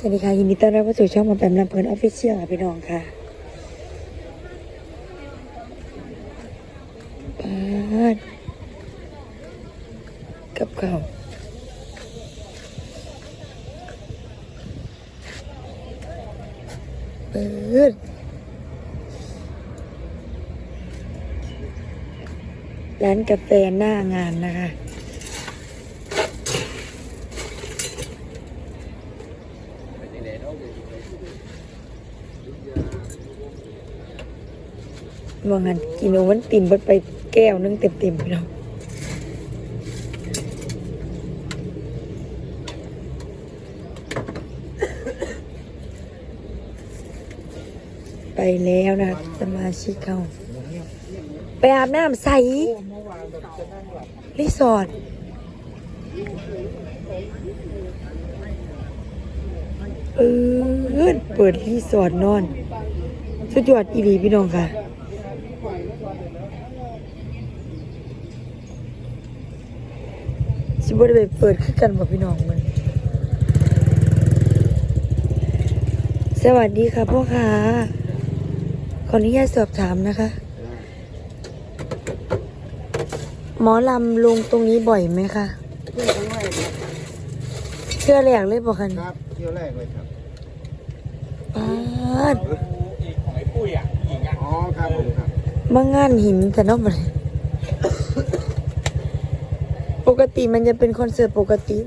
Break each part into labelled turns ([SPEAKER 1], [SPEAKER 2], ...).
[SPEAKER 1] สวัสดีค่ะ ยินดีต้อนรับเข้าสู่ช่องมาแปมลำเพลินออฟฟิเชียลค่ะพี่น้องค่ะปาดกับเขาเปิดร้านกาแฟหน้างานนะคะ ว่างั้นกินโอวันตินเบิดไปแก้วนึงเต็มๆไปแล้วไปแล้วนะคะสมาชิกเขาไปอาบน้ำใสรีสอร์ทเออ เปิดรีสอร์ทนอน สุดยอดอีหลีพี่น้องค่ะ สิบ่ได้ไปเปิดคือกันบ่พี่น้องมันสวัสดีค่ะพ่อค้าขออนุญาตสอบถามนะคะ หมอลำลงตรงนี้บ่อยไหมคะ
[SPEAKER 2] เที่ยวครั้งแรกครับ
[SPEAKER 1] เชื่อแรกเลยบ่คัน
[SPEAKER 2] ครับเที่ยวแรกเลยครับ
[SPEAKER 1] ปาด
[SPEAKER 3] ของไอ้ปุ้ยอะหญิงอะ
[SPEAKER 2] อ๋อครับผมครับ
[SPEAKER 1] มางานหินแต่เนอกบ่ได้ปกติมันจะเป็นคอนเสิร์ตปกติ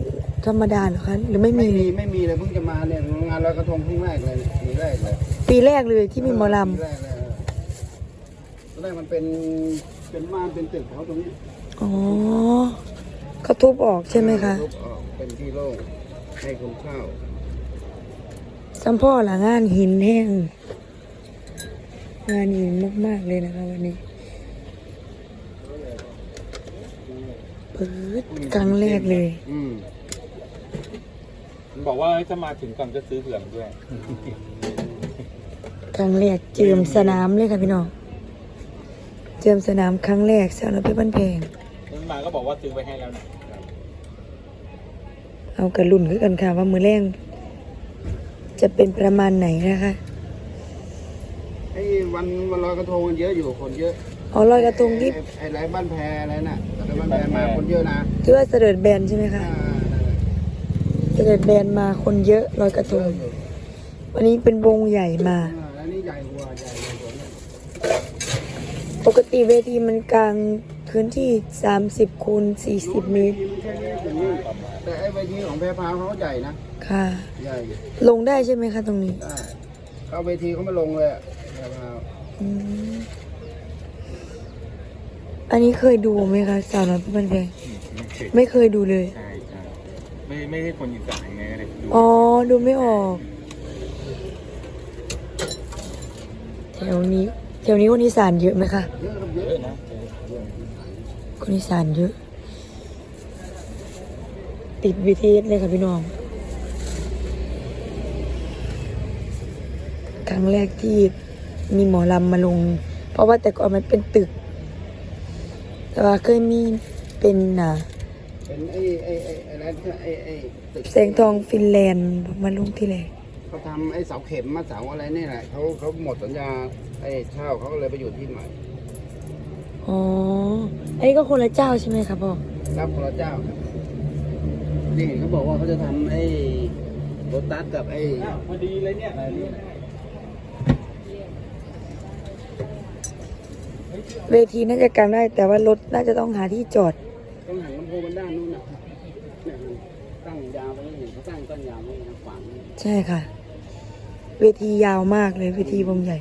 [SPEAKER 1] ธรรมดาเหรอคะหรือไม่มี
[SPEAKER 2] ไม่มีไม่มีเลยเพิ่งจะมาเนี่ยงานลอยกระทงครั้งแรกเลยปีแรกเลย
[SPEAKER 1] ปีแรกเลยที่มีหมอล
[SPEAKER 2] ปีแรกเลยเออตอนแรกมันเป็นเป็นม่านเป็นตึกเขาตรงนี้ำ
[SPEAKER 1] อ๋อเขาทุบออกใช่ไหมคะ
[SPEAKER 2] ทุบออกเป็นที่โล่งให้คนเข้า
[SPEAKER 1] สัมพ่อหลังงานหินแห้งงานหินมาก ๆ เลยนะคะวันนี้เปิดครั้งแรกเลย
[SPEAKER 2] อืม
[SPEAKER 3] มันบอกว่าจะมาถึงก่อนจะซื้อเผื่อมด้วย
[SPEAKER 1] ครั้งแรกเจิมสนามเลยค่ะพี่น้องเจิมสนามครั้งแรกสาวน้อยเพชรบ้านแพง
[SPEAKER 3] มันมาก็บอกว่าซื้อไว้ให้แล้วนะ
[SPEAKER 1] เอากระลุ่นคือกันค่ะว่ามือแรง จะเป็นประมาณไหนนะคะ
[SPEAKER 2] ไอ้วันวันลอยกระทงมันเยอะอยู่คนเยอะ
[SPEAKER 1] อ๋อลอยกระทงที่
[SPEAKER 2] ไอ้ไอ้ไรบ้านแพรอะไรน่ะแต่บ้านแพรมาคนเยอะนะ
[SPEAKER 1] ที่ว่าเสด็จแบนใช่ไหมคะ
[SPEAKER 2] อ่านั่นแหละ
[SPEAKER 1] เสด็จแบนมาคนเยอะลอยกระทงวันนี้เป็นวงใหญ่มา
[SPEAKER 2] อ่าแล้วนี่ใหญ่กว่าใหญ่กว่าเนี่ย
[SPEAKER 1] ปกติเวทีมันกลางพื้นที่ 30คูณ40 เมตร
[SPEAKER 2] แต่ไอ้เวทีของแพรพราวเขาใหญ่นะ
[SPEAKER 1] ค่ะ
[SPEAKER 2] ใหญ่
[SPEAKER 1] ลงได้ใช่ไหมคะตรงนี้
[SPEAKER 2] ได้เข้าเวทีเขาไม่ลงเลยอะแพรพราว
[SPEAKER 1] อืมอันนี้เคยดูไหมคะสาวน้อยเพี่บันแพงไม่เคยดูเลย
[SPEAKER 3] ใช่ใช่ไม่ไม่ใช่คนอีสานไงเลยดู
[SPEAKER 1] อ๋อ ดูไม่ออก แถวนี้ แถวนี้คนอีสานเยอะไหมคะ
[SPEAKER 2] เยอะครับเย
[SPEAKER 3] เย
[SPEAKER 2] อะ
[SPEAKER 3] อะนะ
[SPEAKER 1] คนอีสานเยอะ ติดวิทีเลยค่ะพี่น้อง ครั้งแรกที่มีหมอลำมาลง เพราะว่าแต่ก่อนมันเป็นตึก แต่ว่าเคยมีเป็นอะ
[SPEAKER 2] เป็นไอ้ไอ้ไอ้ไอ้อะไรนะไอ้ไอ้ตึก
[SPEAKER 1] แสงทองฟินแลนด์มาลงที่แรก
[SPEAKER 2] เขาทำไอ้เสาเข็มมาเสาอะไรนี่แหละเขาเขาหมดสัญญาไอ้เช่าเขาก็เลยไปอยู่ที่ใหม่
[SPEAKER 1] อ๋อ อันนี้ก็คนละเจ้าใช่ไหมครับพ่อ
[SPEAKER 2] รับพระเจ้าครับ นี่เขาบอกว่าเขาจะทำไอ้รถตัสกับไอ้
[SPEAKER 3] อ้าวพอดีเลยเนี่ย
[SPEAKER 1] เวทีน่าจะกางได้แต่ว่ารถน่าจะต้องหาที่จอด
[SPEAKER 2] ต้องหันลำโพงมันด้านนู้นนะเนี่ยมันตั้งยาวไปแล้วเห็นเขาตั้งต้นยาวไว้ทางขวางนี่
[SPEAKER 1] ใช่ค่ะ เวทียาวมากเลยเวทีวงใหญ่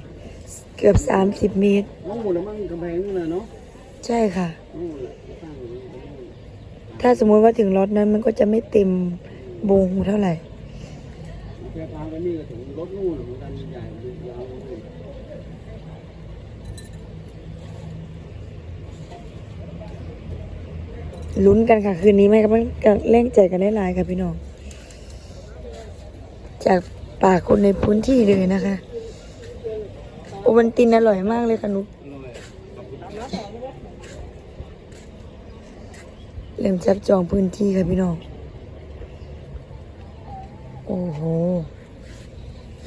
[SPEAKER 1] เกือบ 30 เมตร
[SPEAKER 2] นู่นแล้วมั้งกำแพงนู่นน่ะเนาะ
[SPEAKER 1] ใช่ค่ะ
[SPEAKER 2] นู่นแหละเขาตั้งอยู่นี่นู่น
[SPEAKER 1] ถ้าสมมติว่าถึงรถนั้นมันก็จะไม่เต็มวงเท่าไหร่
[SPEAKER 2] แค่พาไปนี่ก็ถึงรถนู่นเหมือนกันใหญ่ยาวเลย
[SPEAKER 1] ลุ้นกันค่ะ คืนนี้ไหมครับมันกันเร่งใจกันได้ลายค่ะพี่น้อง จากปากคนในพื้นที่เลยนะคะ โอวันตินอร่อยมากเลยค่ะนุก เริ่มจับจองพื้นที่ค่ะพี่น้อง โอ้โห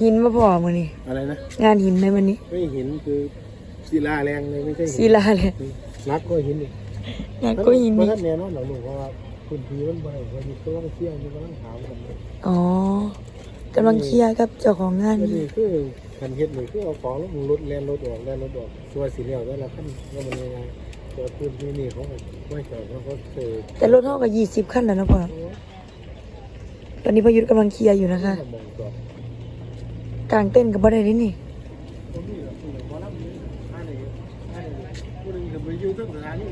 [SPEAKER 1] หินมาพอมือนี่
[SPEAKER 4] อะไรนะ
[SPEAKER 1] งานหินไหมวันนี้
[SPEAKER 4] ไม่เห็นคือศิลาแรงเลยไม่ใช่
[SPEAKER 1] ศิลาเลย
[SPEAKER 4] นักก็หินอีก
[SPEAKER 1] งานก็หิน
[SPEAKER 4] เพราะ
[SPEAKER 1] นี่
[SPEAKER 4] ท่านแน่นอนเหรอหนูเพราะว่าคุณพีมันบ่อยว่ามีตัวเที่ยงมีกำลังถามกันเลย
[SPEAKER 1] อ๋อกำลังเคลียร์กับเจ้าของงาน
[SPEAKER 4] ก็
[SPEAKER 1] นี่
[SPEAKER 4] นี่คือคันเฮ็ดนี่คือเอาของแล้วมึงรถแล่นรถออกแล่นรถออกชัวร์สีเหลียวได้ละขั้นว่ามันยังไง ตัวพื้นที่นี่เขาไม่ใช่เขาก็เคย
[SPEAKER 1] แต่รถเท่ากับยี่สิบขั้นแล้วนะพ่อตอนนี้พยุทธกำลังเคลียร์อยู่นะคะ
[SPEAKER 4] มองตัว
[SPEAKER 1] กลางเต้นกับบ่ได้ดินี่
[SPEAKER 4] ผมนี่แหละคุณหมอลำนี่อันนี้อันนี้ผู้หนึงจะไปอยู่ตั้งสถานี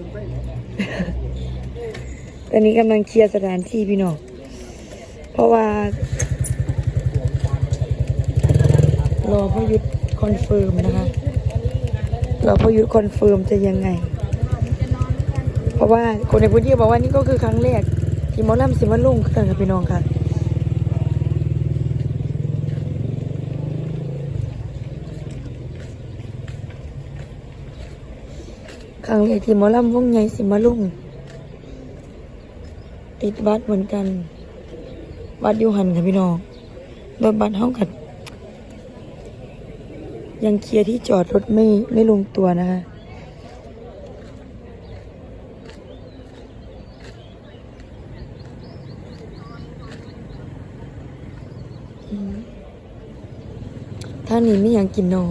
[SPEAKER 1] ตอนนี้กำลังเคลียร์สถานที่พี่น้อง เพราะว่า รอพยุทธคอนเฟิร์มนะคะ รอพยุทธคอนเฟิร์มจะยังไง ราะว่าคนในพื้นที่บอกว่านี่ก็คือครั้งแรกที่มอลำสิมาลงกันค่ะพี่น้องค่ะครั้งแรกที่มอลำวงใหญ่สิมาลงติดบัตรเหมือนกัน บัตรยูหันค่ะพี่น้องรถบัตรเท่ากันยังเคลียร์ที่จอดรถไม่ไม่ลงตัวนะคะ ท่านนี้ไม่อยากกินนอ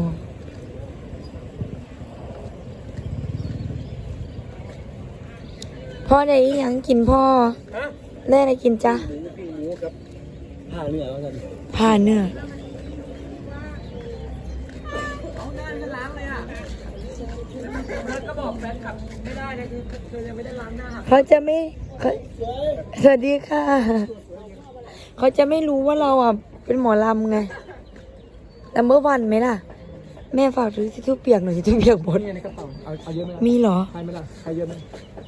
[SPEAKER 1] พ่อได้อิหยังกินพ่อ
[SPEAKER 4] ฮะ
[SPEAKER 1] ได้อะไรกินจ้ะ
[SPEAKER 4] หมูปิ้งหมูกับผ้าเนื้อว่ากัน
[SPEAKER 1] ผ่าเนื้อเขาจะไม่เขาสวัสดีค่ะ เขาจะไม่รู้ว่าเราอะเป็นหมอลำไง แต่เมื่อวันไหมล่ะ แม่ฝากซื้อทิชชู่เปียกหน่อยทิชชู่เปียกบด
[SPEAKER 4] นี่ในกระเป๋าเอาเอาเยอะไหมล่ะ
[SPEAKER 1] มีเหรอ
[SPEAKER 4] ใครไหมล่ะใครเยอะไหม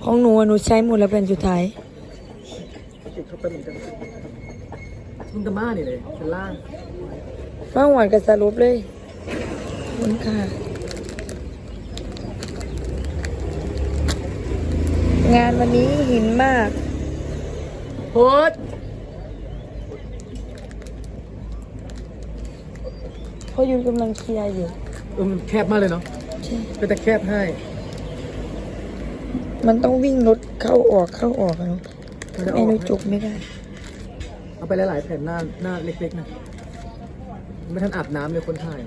[SPEAKER 1] ของหนูอะหนูใช้หมดแล้วเป็นสุดท้าย
[SPEAKER 4] เก็บเข้าไปเหมือนกันมึงตะมาเนี่ยเลยชั้นล่าง
[SPEAKER 1] มาหวานกับสรุปเลยขอบคุณค่ะ งานวันนี้หินมาก
[SPEAKER 4] โพด
[SPEAKER 1] เพราะยุนกำลังเคลียร์อยู่
[SPEAKER 4] เออมันแคบมากเลยเนาะ
[SPEAKER 1] ใช่
[SPEAKER 4] เป็นแต่แคบให้
[SPEAKER 1] มันต้องวิ่งรถเข้าออกเข้าออกอะเนาะไอ้หนูจุกไม่ได้
[SPEAKER 4] เอาไปหลายๆแผ่นหน้าหน้าเล็กๆนะไม่ทันอาบน้ำเลยคนถ่าย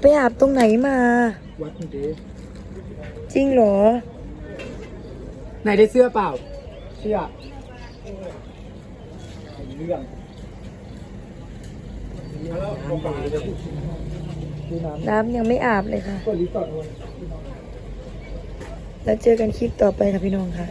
[SPEAKER 1] ไปอาบตรงไหนมา
[SPEAKER 4] วัดนี่ดิ
[SPEAKER 1] จริงเหรอ
[SPEAKER 4] ไหนได้เสื้อเปล่า เสื้อเรื่องดู น้ำ
[SPEAKER 1] ยังไม่อาบเลยค่ะ แล้วเจอกันคลิปต่อไปค่ะพี่น้องค่ะ